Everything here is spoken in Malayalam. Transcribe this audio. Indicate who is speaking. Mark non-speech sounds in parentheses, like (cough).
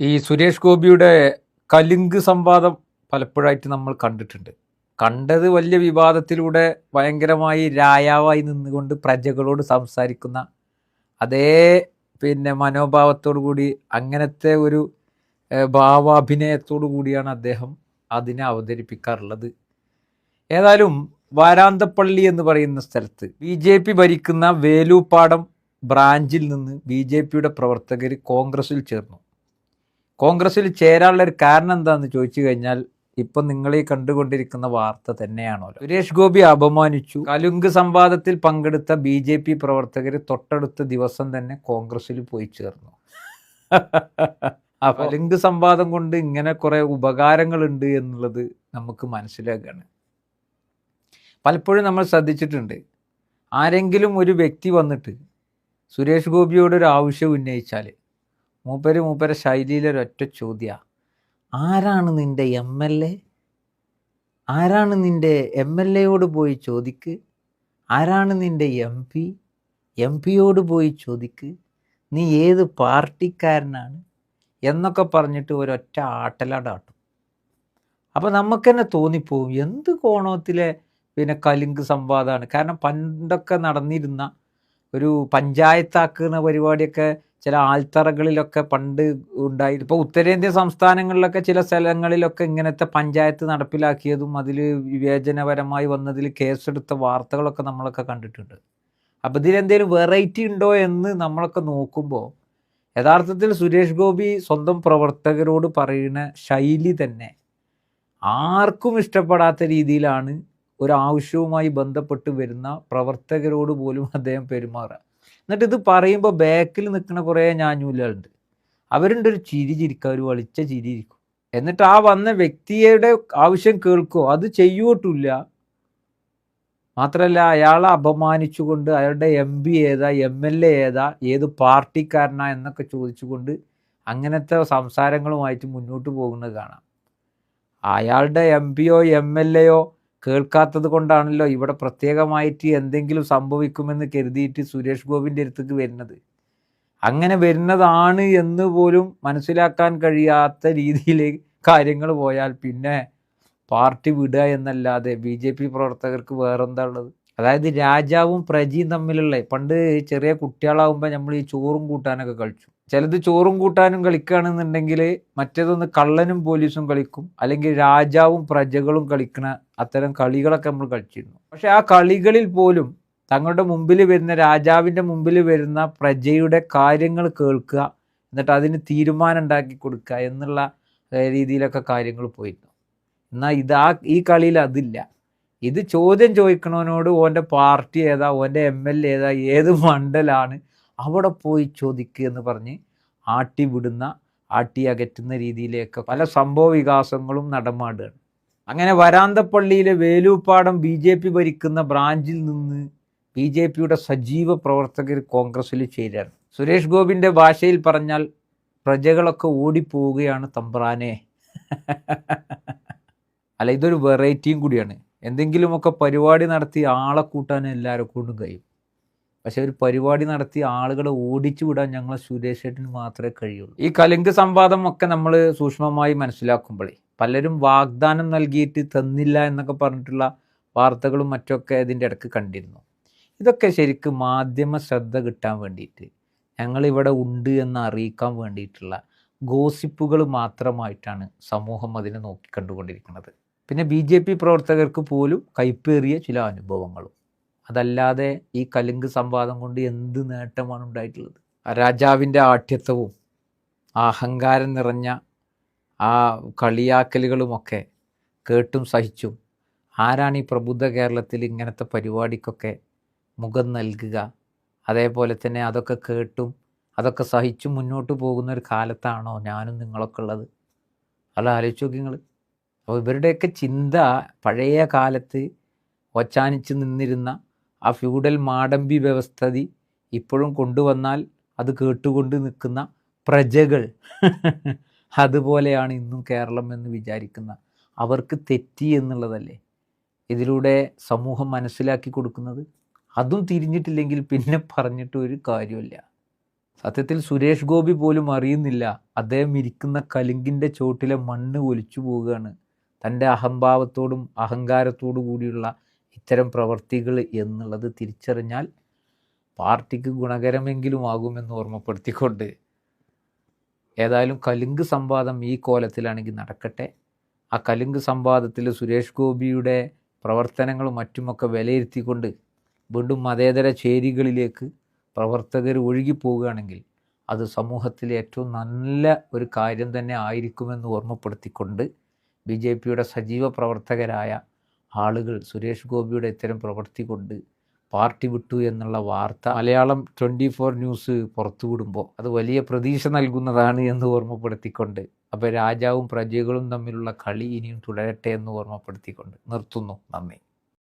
Speaker 1: ഈ സുരേഷ് ഗോപിയുടെ കലുങ്ക് സംവാദം പലപ്പോഴായിട്ട് നമ്മൾ കണ്ടിട്ടുണ്ട്. കണ്ടത് വലിയ വിവാദത്തിലൂടെ ഭയങ്കരമായി രായാവായി നിന്നുകൊണ്ട് പ്രജകളോട് സംസാരിക്കുന്ന അതേ പിന്നെ മനോഭാവത്തോടു കൂടി അങ്ങനത്തെ ഒരു ഭാവാഭിനയത്തോടു കൂടിയാണ് അദ്ദേഹം അതിനെ അവതരിപ്പിക്കാറുള്ളത്. ഏതായാലും വാരാന്തപ്പള്ളി എന്ന് പറയുന്ന സ്ഥലത്ത് ബി ജെ പി ഭരിക്കുന്ന വേലൂപ്പാടം ബ്രാഞ്ചിൽ നിന്ന് ബി ജെ പിയുടെ പ്രവർത്തകർ കോൺഗ്രസിൽ ചേർന്നു. കോൺഗ്രസിൽ ചേരാനുള്ള ഒരു കാരണം എന്താണെന്ന് ചോദിച്ചു കഴിഞ്ഞാൽ ഇപ്പം നിങ്ങൾ ഈ കണ്ടുകൊണ്ടിരിക്കുന്ന വാർത്ത തന്നെയാണോ സുരേഷ് ഗോപി അപമാനിച്ചു. കലുങ്ക് സംവാദത്തിൽ പങ്കെടുത്ത ബി ജെ പി പ്രവർത്തകർ തൊട്ടടുത്ത ദിവസം തന്നെ കോൺഗ്രസിൽ പോയി ചേർന്നു. ആ കലുങ്ക് സംവാദം കൊണ്ട് ഇങ്ങനെ കുറെ ഉപകാരങ്ങളുണ്ട് എന്നുള്ളത് നമുക്ക് മനസ്സിലാക്കുകയാണ് പലപ്പോഴും നമ്മൾ ശ്രദ്ധിച്ചിട്ടുണ്ട്. ആരെങ്കിലും ഒരു വ്യക്തി വന്നിട്ട് സുരേഷ് ഗോപിയോട് ഒരു ആവശ്യം ഉന്നയിച്ചാൽ മൂപ്പര് മൂപ്പരെ ശൈലിയിലൊരൊറ്റ ചോദ്യ. ആരാണ് നിന്റെ എം എൽ എ? ആരാണ് നിന്റെ എം എൽ എയോട് പോയി ചോദിക്ക്? ആരാണ് നിന്റെ എം പി? എം പിയോട് പോയി ചോദിക്ക്. നീ ഏത് പാർട്ടിക്കാരനാണ്? എന്നൊക്കെ പറഞ്ഞിട്ട് ഒരൊറ്റ ആട്ടലാടാട്ടും. അപ്പോൾ നമുക്ക് തന്നെ തോന്നിപ്പോവും എന്ത് കോണത്തിലെ പിന്നെ കലിങ്ക് സംവാദമാണ് കാരണം പണ്ടൊക്കെ നടന്നിരുന്ന ഒരു പഞ്ചായത്താക്കുന്ന പരിപാടിയൊക്കെ ചില ആൽത്തറകളിലൊക്കെ പണ്ട് ഉണ്ടായി. ഇപ്പോൾ ഉത്തരേന്ത്യൻ സംസ്ഥാനങ്ങളിലൊക്കെ ചില സ്ഥലങ്ങളിലൊക്കെ ഇങ്ങനത്തെ പഞ്ചായത്ത് നടപ്പിലാക്കിയതും അതിൽ വിവേചനപരമായി വന്നതിൽ കേസെടുത്ത വാർത്തകളൊക്കെ നമ്മളൊക്കെ കണ്ടിട്ടുണ്ട്. അപ്പോൾ ഇതിലെന്തെങ്കിലും വെറൈറ്റി ഉണ്ടോ എന്ന് നമ്മളൊക്കെ നോക്കുമ്പോൾ യഥാർത്ഥത്തിൽ സുരേഷ് ഗോപി സ്വന്തം പ്രവർത്തകരോട് പറയുന്ന ശൈലി തന്നെ ആർക്കും ഇഷ്ടപ്പെടാത്ത രീതിയിലാണ് ഒരു ആവശ്യവുമായി ബന്ധപ്പെട്ട് വരുന്ന പ്രവർത്തകരോട് പോലും അദ്ദേഹം പെരുമാറുക എന്നിട്ട് ഇത് പറയുമ്പോൾ ബാക്കിൽ നിൽക്കുന്ന കുറേ ഞാഞ്ഞൂലുകളുണ്ട് അവരുണ്ട് ഒരു ചിരി ചിരിക്കുക ഒരു വളിച്ച ചിരി ഇരിക്കും എന്നിട്ട് ആ വന്ന വ്യക്തിയുടെ ആവശ്യം കേൾക്കോ അത് ചെയ്യൂട്ടില്ല മാത്രമല്ല അയാളെ അപമാനിച്ചുകൊണ്ട് അയാളുടെ എം പി ഏതാ എം എൽ എ ഏതാ ഏത് പാർട്ടിക്കാരനാ എന്നൊക്കെ ചോദിച്ചുകൊണ്ട് അങ്ങനത്തെ സംസാരങ്ങളുമായിട്ട് മുന്നോട്ട് പോകുന്നത് കാണാം. അയാളുടെ എം പിയോ എം എൽ എയോ കേൾക്കാത്തത് കൊണ്ടാണല്ലോ ഇവിടെ പ്രത്യേകമായിട്ട് എന്തെങ്കിലും സംഭവിക്കുമെന്ന് കരുതിയിട്ട് സുരേഷ് ഗോപിന്റെ അടുത്തേക്ക് വരുന്നത്. അങ്ങനെ വരുന്നതാണ് എന്ന് പോലും മനസ്സിലാക്കാൻ കഴിയാത്ത രീതിയിൽ കാര്യങ്ങൾ പോയാൽ പിന്നെ പാർട്ടി വിടുക എന്നല്ലാതെ ബി ജെ പി പ്രവർത്തകർക്ക് വേറെന്താ ഉള്ളത്? അതായത് രാജാവും പ്രജയും തമ്മിലുള്ള പണ്ട് ചെറിയ കുട്ടികളാകുമ്പോൾ നമ്മൾ ഈ ചോറും കൂട്ടാനൊക്കെ കളിച്ചു. ചിലത് ചോറും കൂട്ടാനും കളിക്കുകയാണെന്നുണ്ടെങ്കിൽ മറ്റേതൊന്ന് കള്ളനും പോലീസും കളിക്കും. അല്ലെങ്കിൽ രാജാവും പ്രജകളും കളിക്കണ അത്തരം കളികളൊക്കെ നമ്മൾ കളിച്ചിരുന്നു. പക്ഷെ ആ കളികളിൽ പോലും തങ്ങളുടെ മുമ്പിൽ വരുന്ന രാജാവിന്റെ മുമ്പിൽ വരുന്ന പ്രജയുടെ കാര്യങ്ങൾ കേൾക്കുക എന്നിട്ട് അതിന് തീരുമാനം ഉണ്ടാക്കി കൊടുക്കുക എന്നുള്ള രീതിയിലൊക്കെ കാര്യങ്ങൾ പോയിരുന്നു. എന്നാൽ ഇതാ ഈ കളിയിൽ അതില്ല. ഇത് ചോദ്യം ചോദിക്കണവനോട് ഓന്റെ പാർട്ടി ഏതാ ഓന്റെ എം എൽ ഏതാ ഏത് മണ്ഡലാണ് അവിടെ പോയി ചോദിക്കുക എന്ന് പറഞ്ഞ് ആട്ടി വിടുന്ന ആട്ടി അകറ്റുന്ന രീതിയിലേക്ക് പല സംഭവ വികാസങ്ങളും നടമാടുകയാണ്. അങ്ങനെ വരാന്തപ്പള്ളിയിലെ വേലൂപ്പാടം ബി ജെ പി ഭരിക്കുന്ന ബ്രാഞ്ചിൽ നിന്ന് ബി ജെ പിയുടെ സജീവ പ്രവർത്തകർ കോൺഗ്രസ്സിൽ ചേരാണ്. സുരേഷ് ഗോപിന്റെ ഭാഷയിൽ പറഞ്ഞാൽ പ്രജകളൊക്കെ ഓടിപ്പോവുകയാണ് തമ്പ്രാനെ. അല്ല ഇതൊരു വെറൈറ്റിയും കൂടിയാണ്. എന്തെങ്കിലുമൊക്കെ പരിപാടി നടത്തി ആളെ കൂട്ടാൻ എല്ലാവരെ കൊണ്ടും കഴിയും. പക്ഷെ ഒരു പരിപാടി നടത്തി ആളുകളെ ഓടിച്ചു വിടാൻ ഞങ്ങളെ സുരേഷ് മാത്രമേ കഴിയുള്ളൂ. ഈ കലുങ്ക് സംവാദം ഒക്കെ നമ്മൾ സൂക്ഷ്മമായി മനസ്സിലാക്കുമ്പോഴേ പലരും വാഗ്ദാനം നൽകിയിട്ട് തന്നില്ല എന്നൊക്കെ പറഞ്ഞിട്ടുള്ള വാർത്തകളും മറ്റൊക്കെ ഇതിന്റെ ഇടയ്ക്ക് കണ്ടിരുന്നു. ഇതൊക്കെ ശരിക്കും മാധ്യമ ശ്രദ്ധ കിട്ടാൻ വേണ്ടിയിട്ട് ഞങ്ങളിവിടെ ഉണ്ട് എന്ന് അറിയിക്കാൻ വേണ്ടിയിട്ടുള്ള ഗോസിപ്പുകൾ മാത്രമായിട്ടാണ് സമൂഹം അതിനെ നോക്കി കണ്ടുകൊണ്ടിരിക്കുന്നത് പിന്നെ ബി പ്രവർത്തകർക്ക് പോലും കൈപ്പേറിയ ചില അനുഭവങ്ങളും. അതല്ലാതെ ഈ കലുങ്ക് സംവാദം കൊണ്ട് എന്ത് നേട്ടമാണ് ഉണ്ടായിട്ടുള്ളത്? രാജാവിന്റെ ആഠ്യത്വവും ആ അഹങ്കാരം നിറഞ്ഞ ആ കളിയാക്കലുകളുമൊക്കെ കേട്ടും സഹിച്ചും ആരാണ് ഈ പ്രബുദ്ധ കേരളത്തിൽ ഇങ്ങനത്തെ പരിപാടിക്കൊക്കെ മുഖം നൽകുക? അതേപോലെ തന്നെ അതൊക്കെ കേട്ടും അതൊക്കെ സഹിച്ചും മുന്നോട്ട് പോകുന്ന ഒരു കാലത്താണോ ഞാനും നിങ്ങളൊക്കെ ഉള്ളത്? അല്ല ആലോചിച്ച് നോക്കി നിങ്ങൾ അപ്പോൾ ഇവരുടെയൊക്കെ ചിന്ത പഴയ കാലത്ത് ഒച്ചാനിച്ച് നിന്നിരുന്ന ആ ഫ്യൂഡൽ മാടമ്പി വ്യവസ്ഥതി ഇപ്പോഴും കൊണ്ടുവന്നാൽ അത് കേട്ടുകൊണ്ട് നിൽക്കുന്ന പ്രജകൾ. (laughs) അതുപോലെയാണ് ഇന്നും കേരളം എന്ന് വിചാരിക്കുന്ന അവർക്ക് തെറ്റി എന്നുള്ളതല്ലേ? ഇതിലൂടെ സമൂഹം മനസ്സിലാക്കി കൊടുക്കുന്നത് അതും തിരിഞ്ഞിട്ടില്ലെങ്കിൽ പിന്നെ പറഞ്ഞിട്ട് ഒരു കാര്യമില്ല. സത്യത്തിൽ സുരേഷ് ഗോപി പോലും അറിയുന്നില്ല അദ്ദേഹം ഇരിക്കുന്ന കലുങ്കിന്റെ ചോട്ടിലെ മണ്ണ് ഒലിച്ചു പോവുകയാണ്. തന്റെ അഹംഭാവത്തോടും അഹങ്കാരത്തോടു കൂടിയുള്ള ഇത്തരം പ്രവർത്തികൾ എന്നുള്ളത് തിരിച്ചറിഞ്ഞാൽ പാർട്ടിക്ക് ഗുണകരമെങ്കിലും ആകുമെന്ന് ഓർമ്മപ്പെടുത്തിക്കൊണ്ട് ഏതായാലും കലുങ്ക് സംവാദം ഈ കോലത്തിലാണെങ്കിൽ നടക്കട്ടെ. ആ കലുങ്ക് സംവാദത്തിൽ സുരേഷ് ഗോപിയുടെ പ്രവർത്തനങ്ങളും മറ്റുമൊക്കെ വിലയിരുത്തിക്കൊണ്ട് വീണ്ടും മതേതര ചേരികളിലേക്ക് പ്രവർത്തകർ ഒഴുകിപ്പോവുകയാണെങ്കിൽ അത് സമൂഹത്തിലെ ഏറ്റവും നല്ല ഒരു കാര്യം തന്നെ ആയിരിക്കുമെന്ന് ഓർമ്മപ്പെടുത്തിക്കൊണ്ട് ബി ജെ പിയുടെ സജീവ പ്രവർത്തകരായ ആളുകൾ സുരേഷ് ഗോപിയുടെ ഇത്തരം പ്രവൃത്തി കൊണ്ട് പാർട്ടി വിട്ടു എന്നുള്ള വാർത്ത മലയാളം ട്വന്റി ഫോർ ന്യൂസ് പുറത്തുവിടുമ്പോൾ അത് വലിയ പ്രതീക്ഷ നൽകുന്നതാണ് എന്ന് ഓർമ്മപ്പെടുത്തിക്കൊണ്ട് അപ്പോൾ രാജാവും പ്രജകളും തമ്മിലുള്ള കളി ഇനിയും തുടരട്ടെ എന്ന് ഓർമ്മപ്പെടുത്തിക്കൊണ്ട് നിർത്തുന്നു. നന്ദി.